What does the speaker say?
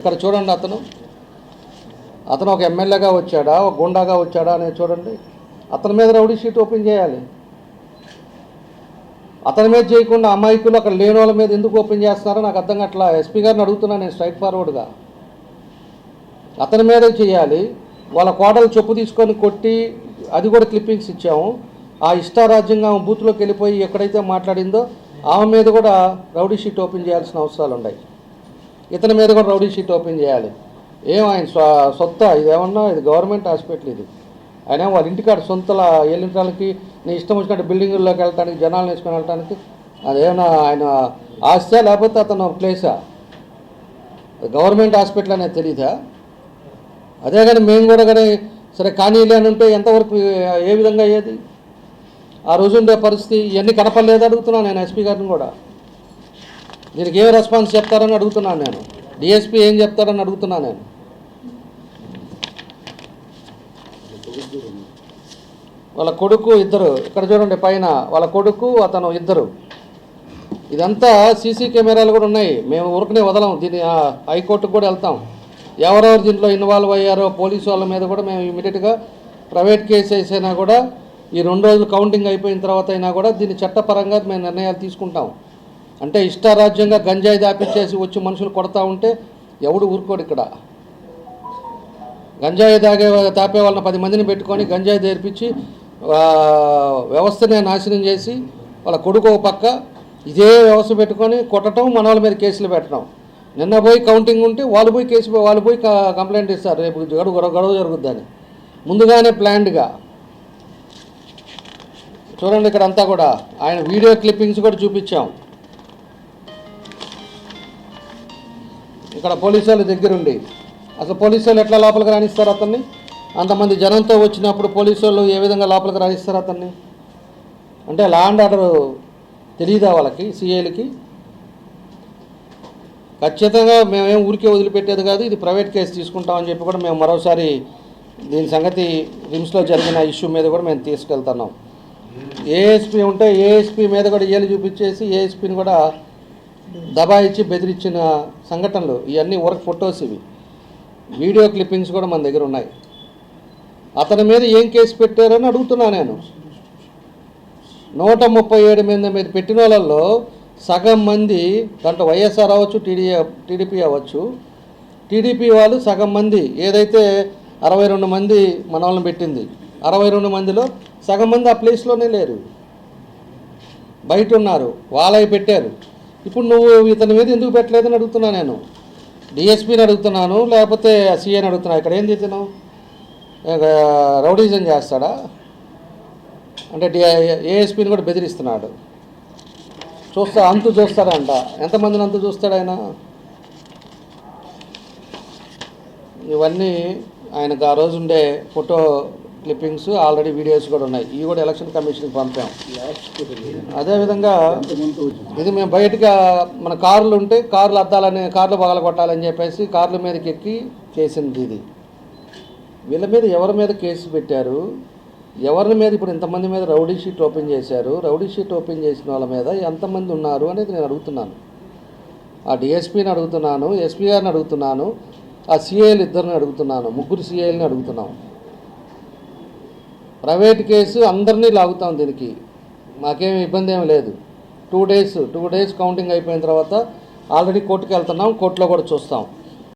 ఇక్కడ చూడండి అతను. అతను ఒక ఎమ్మెల్యేగా వచ్చాడా ఒక గుండాగా వచ్చాడా అనేది చూడండి. అతని మీద రౌడీ షీట్ ఓపెన్ చేయాలి. అతని మీద చేయకుండా అమాయకులు అక్కడ లేని వాళ్ళ మీద ఎందుకు ఓపెన్ చేస్తున్నారో నాకు అర్థం అట్లా ఎస్పీ గారిని అడుగుతున్నాను నేను స్ట్రైట్ ఫార్వర్డ్గా. అతని మీదే చేయాలి. వాళ్ళ కోడలు చెప్పు తీసుకొని కొట్టి అది కూడా క్లిప్పింగ్స్ ఇచ్చాము. ఆ ఇష్టారాజ్యంగా ఆమె బూత్లోకి వెళ్ళిపోయి ఎక్కడైతే మాట్లాడిందో ఆమె మీద కూడా రౌడీ షీట్ ఓపెన్ చేయాల్సిన అవసరాలు ఉన్నాయి ఇతని మీద కూడా రౌడీ షీట్ ఓపెన్ చేయాలి. ఏం ఆయన సొత్త ఇది ఏమన్నా ఇది గవర్నమెంట్ హాస్పిటల్ ఇది. ఆయన వాళ్ళ ఇంటికాడ సొంతల వెళ్ళటానికి నీ ఇష్టం వచ్చినట్టు బిల్డింగుల్లోకి వెళ్ళటానికి జనాలు వేసుకొని వెళ్ళటానికి అదేమన్నా ఆయన ఆస్తా లేకపోతే అతను ప్లేసా గవర్నమెంట్ హాస్పిటల్ అనేది తెలీదా? అదే కానీ మేము కూడా కానీ సరే కానీ అని ఉంటే ఎంతవరకు ఏ విధంగా అయ్యేది? ఆ రోజు ఉండే పరిస్థితి ఇవన్నీ కనపడలేదు అడుగుతున్నాను నేను ఎస్పీ గారిని కూడా. దీనికి ఏం రెస్పాన్స్ చెప్తారని అడుగుతున్నాను నేను. డిఎస్పీ ఏం చెప్తారని అడుగుతున్నాను నేను. వాళ్ళ కొడుకు ఇద్దరు. ఇక్కడ చూడండి పైన వాళ్ళ కొడుకు అతను ఇద్దరు. ఇదంతా సీసీ కెమెరాలు కూడా ఉన్నాయి. మేము ఊరికనే వదలం. దీన్ని హైకోర్టుకు కూడా వెళ్తాం. ఎవరెవరు దీంట్లో ఇన్వాల్వ్ అయ్యారో పోలీసు వాళ్ళ మీద కూడా మేము ఇమీడియట్గా ప్రైవేట్ కేసు వేసైనా కూడా ఈ రెండు రోజులు కౌంటింగ్ అయిపోయిన తర్వాత అయినా కూడా దీన్ని చట్టపరంగా మేము నిర్ణయాలు తీసుకుంటాం. అంటే ఇష్టారాజ్యంగా గంజాయి దాపించేసి వచ్చి మనుషులు కొడతా ఉంటే ఎవడు ఊరుకోడు ఇక్కడ? గంజాయి తాగే తాపే వాళ్ళని పది మందిని పెట్టుకొని గంజాయి తెరిపించి వ్యవస్థనే నాశనం చేసి వాళ్ళ కొడుకు ఒక పక్క ఇదే వ్యవస్థ పెట్టుకొని కొట్టడం మన వాళ్ళ మీద కేసులు పెట్టడం. నిన్న పోయి కౌంటింగ్ ఉంటే వాళ్ళు పోయి కేసు వాళ్ళు పోయి కంప్లైంట్ ఇస్తారు. రేపు గడువు గొడవ గొడవ జరుగుద్దని. ముందుగానే ప్లాన్డ్గా. చూడండి ఇక్కడ అంతా కూడా. ఆయన వీడియో క్లిప్పింగ్స్ కూడా చూపించాం. ఇక్కడ పోలీసు వాళ్ళ దగ్గరుండి. అసలు పోలీసు వాళ్ళు ఎట్లా లోపలికి రాణిస్తారు అతన్ని? అంతమంది జనంతో వచ్చినప్పుడు పోలీసు వాళ్ళు ఏ విధంగా లోపలికి రాణిస్తారు అతన్ని? అంటే లా అండ్ ఆర్డర్ తెలియదా వాళ్ళకి సీఏలకి ఖచ్చితంగా మేమేం ఊరికే వదిలిపెట్టేది కాదు ఇది ప్రైవేట్ కేసు తీసుకుంటామని చెప్పి కూడా మేము మరోసారి దీని సంగతి రిమ్స్లో జరిగిన ఇష్యూ మీద కూడా మేము తీసుకెళ్తున్నాం. ఏఎస్పీ ఉంటే ఏఎస్పీ మీద కూడా ఏలు చూపించేసి ఏఎస్పీని కూడా దబాయిచ్చి బెదిరించిన సంఘటనలు ఇవన్నీ వర్క్ ఫొటోస్ ఇవి. వీడియో క్లిప్పింగ్స్ కూడా మన దగ్గర ఉన్నాయి. అతని మీద ఏం కేసు పెట్టారని అడుగుతున్నా నేను. నూట ముప్పై ఏడు మీద మీద పెట్టిన వాళ్ళల్లో సగం మంది దాంట్లో వైఎస్ఆర్ అవ్వచ్చు టీడీ టీడీపీ అవ్వచ్చు. టీడీపీ వాళ్ళు సగం మంది ఏదైతే అరవై రెండు మంది మన వాళ్ళని పెట్టింది అరవై రెండు మందిలో సగం మంది ఆ ప్లేస్లోనే లేరు. బయట ఉన్నారు వాళ్ళవి పెట్టారు. ఇప్పుడు నువ్వు ఇతని మీద ఎందుకు పెట్టలేదని అడుగుతున్నా నేను. డిఎస్పీని అడుగుతున్నాను లేకపోతే సీఏని అడుగుతున్నా. ఇక్కడ ఏం చేస్తున్నావు రౌడీజం చేస్తాడా? అంటే డి ఏఎస్పీని కూడా బెదిరిస్తున్నాడు. చూస్తా అంతు చూస్తాడంట. ఎంతమందిని అంతు చూస్తాడు ఆయన? ఇవన్నీ ఆయనకు ఆ రోజుండే ఫోటో క్లిప్పింగ్స్ ఆల్రెడీ వీడియోస్ కూడా ఉన్నాయి. ఇవి కూడా ఎలక్షన్ కమిషన్కి పంపాం. అదేవిధంగా ఇది. మేము బయటగా మన కార్లు ఉంటే కార్లు అద్దాలని కార్లు పగల కొట్టాలని చెప్పేసి కార్ల మీదకి ఎక్కి చేసింది ఇది. వీళ్ళ మీద ఎవరి మీద కేసు పెట్టారు? ఎవరి మీద ఇప్పుడు ఇంతమంది మీద రౌడీ షీట్ ఓపెన్ చేశారు? రౌడీ షీట్ ఓపెన్ చేసిన వాళ్ళ మీద ఎంతమంది ఉన్నారు అనేది నేను అడుగుతున్నాను. ఆ డిఎస్పీని అడుగుతున్నాను ఎస్పీ గారిని అడుగుతున్నాను ఆ సిఐలు ఇద్దరిని అడుగుతున్నాను ముగ్గురు సిఐలని అడుగుతున్నాం. ప్రైవేట్ కేసు అందరినీ లాగుతాం దీనికి. మాకేం ఇబ్బంది ఏమి లేదు. Two days two days counting అయిపోయిన తర్వాత ఆల్రెడీ కోర్టుకు వెళ్తున్నాం కోర్టులో కూడా చూస్తాం.